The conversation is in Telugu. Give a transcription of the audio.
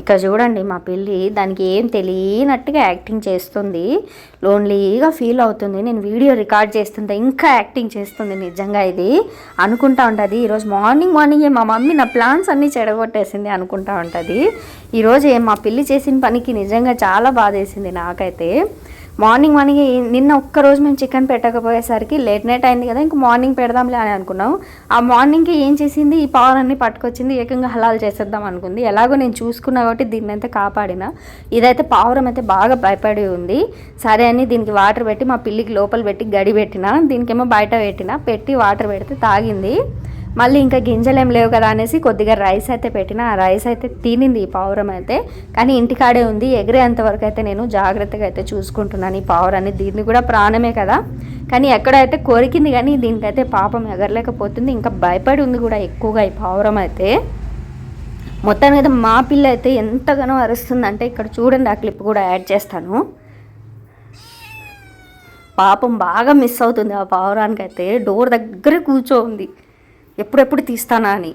ఇక్కడ చూడండి మా పిల్లి దానికి ఏం తెలియనట్టుగా యాక్టింగ్ చేస్తుంది. లోన్లీగా ఫీల్ అవుతుంది. నేను వీడియో రికార్డ్ చేస్తుంటే ఇంకా యాక్టింగ్ చేస్తుంది నిజంగా ఇది అనుకుంటా ఉంటుంది. ఈరోజు మార్నింగ్ మార్నింగే మా మమ్మీ నా ప్లాన్స్ అన్నీ చెడగొట్టేసింది అనుకుంటా ఉంటుంది. ఈరోజు ఏం మా పిల్లి చేసిన పనికి నిజంగా చాలా బాధేసింది నాకైతే. మార్నింగ్ మార్నింగ్ నిన్న ఒక్క రోజు మేము చికెన్ పెట్టకపోయేసరికి లేట్ నైట్ అయింది కదా ఇంక మార్నింగ్ పెడదాంలే అని అనుకున్నాం ఆ మార్నింగ్కి ఏం చేసింది? ఈ పవర్ అన్ని పట్టుకొచ్చింది ఏకంగా హలాల్ చేసేద్దాం అనుకుంది. ఎలాగో నేను చూసుకున్నా కాబట్టి దీన్ని అయితే కాపాడిన. ఇదైతే పావురం అయితే బాగా భయపడి ఉంది. సరే అని దీనికి వాటర్ పెట్టి మా పిల్లికి లోపల పెట్టి గడి పెట్టిన దీనికేమో బయట పెట్టిన పెట్టి వాటర్ పెడితే తాగింది. మళ్ళీ ఇంకా గింజలు ఏం లేవు కదా అనేసి కొద్దిగా రైస్ అయితే పెట్టిన. ఆ రైస్ అయితే తినింది ఈ పావురం అయితే. కానీ ఇంటికాడే ఉంది. ఎగిరేంత వరకు అయితే నేను జాగ్రత్తగా అయితే చూసుకుంటున్నాను ఈ పావురాన్ని. దీన్ని కూడా ప్రాణమే కదా. కానీ ఎక్కడైతే కొరికింది కానీ దీనికైతే పాపం ఎగరలేకపోతుంది. ఇంకా భయపడి ఉంది కూడా ఎక్కువగా ఈ పావురం అయితే. మొత్తానికి అయితే మా పిల్ల అయితే ఎంతగానో అరుస్తుందంటే ఇక్కడ చూడండి ఆ క్లిప్ కూడా యాడ్ చేస్తాను. పాపం బాగా మిస్ అవుతుంది ఆ పావురానికి అయితే డోర్ దగ్గర కూర్చోంది. ఎప్పుడెప్పుడు తీస్తానా అని.